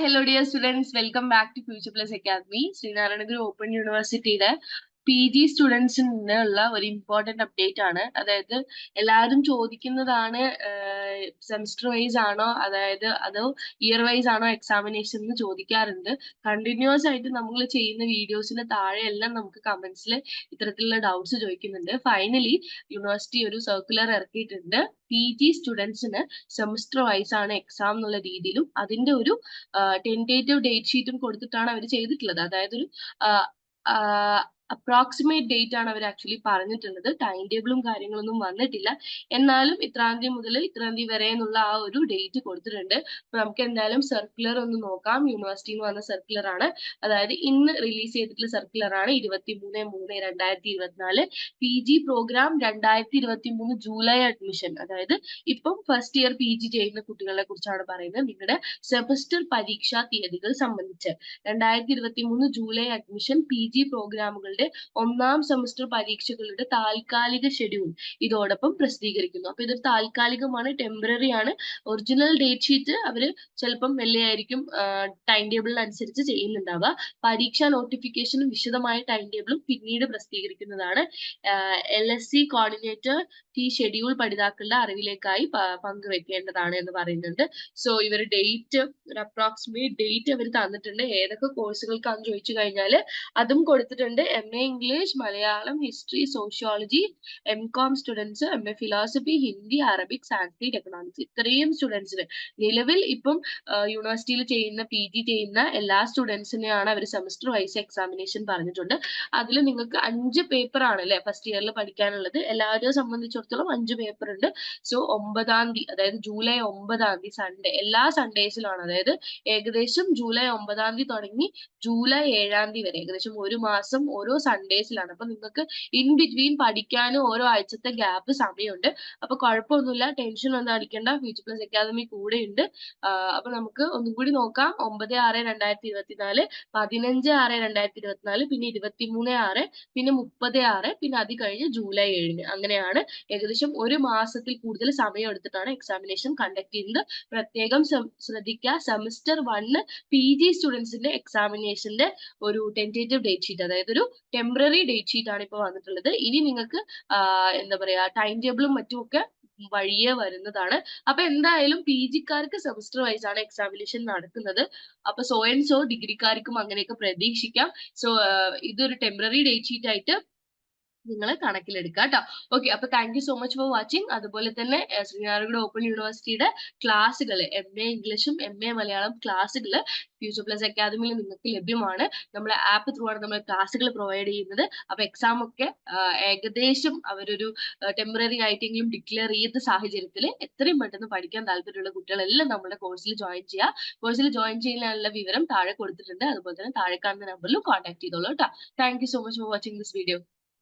Hello dear students welcome back to future plus academy Sreenarayanaguru open യൂണിവേഴ്സിറ്റിയുടെ P G സ്റ്റുഡൻസിൽ നിന്നുള്ള ഒരു important update ആണ്. അതായത് എല്ലാവരും ചോദിക്കുന്നതാണ് സെമിസ്റ്റർ വൈസ് ആണോ അതായത് അതോ ഇയർ വൈസ് ആണോ എക്സാമിനേഷൻ എന്ന് ചോദിക്കാറുണ്ട്. കണ്ടിന്യൂസ് ആയിട്ട് നമ്മൾ ചെയ്യുന്ന വീഡിയോസിന് താഴെ എല്ലാം നമുക്ക് കമന്റ്സിൽ ഇത്തരത്തിലുള്ള ഡൗട്ട്സ് ചോദിക്കുന്നുണ്ട്. ഫൈനലി യൂണിവേഴ്സിറ്റി ഒരു സർക്കുലർ ഇറക്കിയിട്ടുണ്ട്. പി ജി സ്റ്റുഡൻസിന് സെമിസ്റ്റർ വൈസ് ആണ് എക്സാം എന്നുള്ള രീതിയിലും അതിന്റെ ഒരു ടെന്റേറ്റീവ് ഡേറ്റ് ഷീറ്റും കൊടുത്തിട്ടാണ് അവർ ചെയ്തിട്ടുള്ളത്. അതായത് ഒരു അപ്രോക്സിമേറ്റ് ഡേറ്റ് ആണ് അവർ ആക്ച്വലി പറഞ്ഞിട്ടുള്ളത്. ടൈം ടേബിളും കാര്യങ്ങളൊന്നും വന്നിട്ടില്ല. എന്നാലും ഇത്രാം തീയതി മുതൽ ഇത്രാം തീയതി വരെ എന്നുള്ള ആ ഒരു ഡേറ്റ് കൊടുത്തിട്ടുണ്ട്. അപ്പൊ നമുക്ക് എന്തായാലും സർക്കുലർ ഒന്ന് നോക്കാം. യൂണിവേഴ്സിറ്റിയിൽ നിന്ന് വന്ന സർക്കുലർ ആണ്. അതായത് ഇന്ന് റിലീസ് ചെയ്തിട്ടുള്ള സർക്കുലർ ആണ്. ഇരുപത്തി മൂന്ന് മൂന്ന് രണ്ടായിരത്തി ഇരുപത്തിനാല് പി ജി പ്രോഗ്രാം രണ്ടായിരത്തി ഇരുപത്തി മൂന്ന് ജൂലൈ അഡ്മിഷൻ അതായത് ഇപ്പം ഫസ്റ്റ് ഇയർ പി ജി ചെയ്യുന്ന കുട്ടികളെ കുറിച്ചാണ് പറയുന്നത്. നിങ്ങളുടെ സെമസ്റ്റർ പരീക്ഷാ തീയതികൾ സംബന്ധിച്ച്. രണ്ടായിരത്തി ഇരുപത്തി മൂന്ന് ജൂലൈ അഡ്മിഷൻ പി ജി പ്രോഗ്രാമുകളുടെ ഒന്നാം സെമസ്റ്റർ പരീക്ഷകളുടെ താൽക്കാലിക ഷെഡ്യൂൾ ഇതോടൊപ്പം പ്രസിദ്ധീകരിക്കുന്നു. അപ്പൊ ഇതൊരു താൽക്കാലികമാണ് ടെമ്പററി ആണ്. ഒറിജിനൽ ഡേറ്റ് ഷീറ്റ് അവർ ചിലപ്പം വെള്ളയായിരിക്കും ടൈം ടേബിളിനനുസരിച്ച് ചെയ്യുന്നുണ്ടാവുക. പരീക്ഷാ നോട്ടിഫിക്കേഷനും വിശദമായ ടൈം ടേബിളും പിന്നീട് പ്രസിദ്ധീകരിക്കുന്നതാണ്. എൽ എസ് സി കോർഡിനേറ്റർ ഈ ഷെഡ്യൂൾ പഠിതാക്കളുടെ അറിവിലേക്കായി പങ്കുവെക്കേണ്ടതാണ് എന്ന് പറയുന്നുണ്ട്. സോ ഇവർ ഡേറ്റ് ഒരു അപ്രോക്സിമേറ്റ് ഡേറ്റ് അവർ തന്നിട്ടുണ്ട്. ഏതൊക്കെ കോഴ്സുകൾക്കാന്ന് ചോദിച്ചു കഴിഞ്ഞാൽ അതും കൊടുത്തിട്ടുണ്ട്. M A English Malayalam history sociology M com students M A philosophy Hindi Arabic Sanskrit economics ഇത്രയും സ്റ്റുഡൻസിന് നിലവിൽ ഇപ്പം യൂണിവേഴ്സിറ്റിയിൽ ചെയ്യുന്ന പി ജി ചെയ്യുന്ന എല്ലാ സ്റ്റുഡൻസിനെയാണ് അവർ സെമസ്റ്റർ വൈസ് എക്സാമിനേഷൻ പറഞ്ഞിട്ടുണ്ട്. അതിൽ നിങ്ങൾക്ക് അഞ്ച് പേപ്പർ ആണ് അല്ലെ? ഫസ്റ്റ് ഇയറിൽ പഠിക്കാനുള്ളത്. എല്ലാവരെയും സംബന്ധിച്ചിടത്തോളം അഞ്ച് പേപ്പർ ഉണ്ട്. സോ ഒമ്പതാം തീയതി അതായത് ജൂലൈ ഒമ്പതാം തീയതി സൺഡേ എല്ലാ സൺഡേസിലാണ് അതായത് ഏകദേശം ജൂലൈ ഒമ്പതാം തീയതി തുടങ്ങി ജൂലൈ ഏഴാം തീയതി വരെ. ഏകദേശം ഒരു മാസം ഓരോ സൺഡേസിലാണ് അപ്പൊ നിങ്ങൾക്ക് ഇൻ ബിറ്റ്വീൻ പഠിക്കാനും ഓരോ ആഴ്ചത്തെ ഗ്യാപ്പ് സമയമുണ്ട്. അപ്പൊ കുഴപ്പമൊന്നുമില്ല. ടെൻഷൻ ഒന്നും അടിക്കേണ്ട. ഫ്യൂച്ചർ പ്ലസ് അക്കാദമി കൂടെ ഉണ്ട് അപ്പൊ നമുക്ക് ഒന്നും കൂടി നോക്കാം. ഒമ്പത് ആറ് രണ്ടായിരത്തി ഇരുപത്തിനാല് പതിനഞ്ച് ആറ് രണ്ടായിരത്തി ഇരുപത്തിനാല് പിന്നെ ഇരുപത്തിമൂന്ന് ആറ് പിന്നെ മുപ്പത് ആറ് പിന്നെ അത് കഴിഞ്ഞ് ജൂലൈ ഏഴിന്. അങ്ങനെയാണ് ഏകദേശം ഒരു മാസത്തിൽ കൂടുതൽ സമയം എടുത്തിട്ടാണ് എക്സാമിനേഷൻ കണ്ടക്ട് ചെയ്യുന്നത്. പ്രത്യേകം ശ്രദ്ധിക്കുക. സെമിസ്റ്റർ വണ്ണ് പി ജി സ്റ്റുഡൻസിന്റെ എക്സാമിനേഷന്റെ ഒരു ടെന്റേറ്റീവ് ഡേറ്റ് ഷീറ്റ് അതായത് ഒരു ടെമ്പററി ഡേറ്റ് ഷീറ്റ് ആണ് ഇപ്പോൾ വന്നിട്ടുള്ളത്. ഇനി നിങ്ങൾക്ക് എന്താ പറയാ ടൈം ടേബിളും മറ്റുമൊക്കെ വഴിയെ വരുന്നതാണ്. അപ്പൊ എന്തായാലും പി ജിക്കാർക്ക് സെമസ്റ്റർ വൈസ് ആണ് എക്സാമിനേഷൻ നടക്കുന്നത്. അപ്പൊ സോ ആൻഡ് സോ ഡിഗ്രിക്കാർക്കും അങ്ങനെയൊക്കെ പ്രതീക്ഷിക്കാം. സോ ഇതൊരു ടെമ്പററി ഡേറ്റ് ഷീറ്റ് ആയിട്ട് നിങ്ങൾ കണക്കിലെടുക്കുക കേട്ടോ ഓക്കെ അപ്പൊ thank you so much for watching അതുപോലെ തന്നെ ശ്രീനാരായണ ഓപ്പൺ യൂണിവേഴ്സിറ്റിയുടെ ക്ലാസ്സുകൾ എം എ ഇംഗ്ലീഷും എം എ മലയാളം ക്ലാസ്സുകൾ ഫ്യൂച്ചർ പ്ലസ് അക്കാദമിയിൽ നിങ്ങൾക്ക് ലഭ്യമാണ്. നമ്മുടെ ആപ്പ് ത്രൂ ആണ് നമ്മൾ ക്ലാസ്സുകൾ പ്രൊവൈഡ് ചെയ്യുന്നത്. അപ്പൊ എക്സാം ഒക്കെ ഏകദേശം അവരൊരു ടെമ്പററി ആയിട്ടെങ്കിലും ഡിക്ലെയർ ചെയ്ത സാഹചര്യത്തിൽ എത്രയും പെട്ടെന്ന് പഠിക്കാൻ താല്പര്യമുള്ള കുട്ടികളെല്ലാം നമ്മുടെ കോഴ്സിൽ ജോയിൻ ചെയ്യുക കോഴ്സിൽ ജോയിൻ ചെയ്യാനുള്ള വിവരം താഴെ കൊടുത്തിട്ടുണ്ട്. അതുപോലെ തന്നെ താഴെ കാണുന്ന നമ്പറിലും കോൺടാക്ട് ചെയ്തോളൂ കേട്ടോ thank you so much for watching this video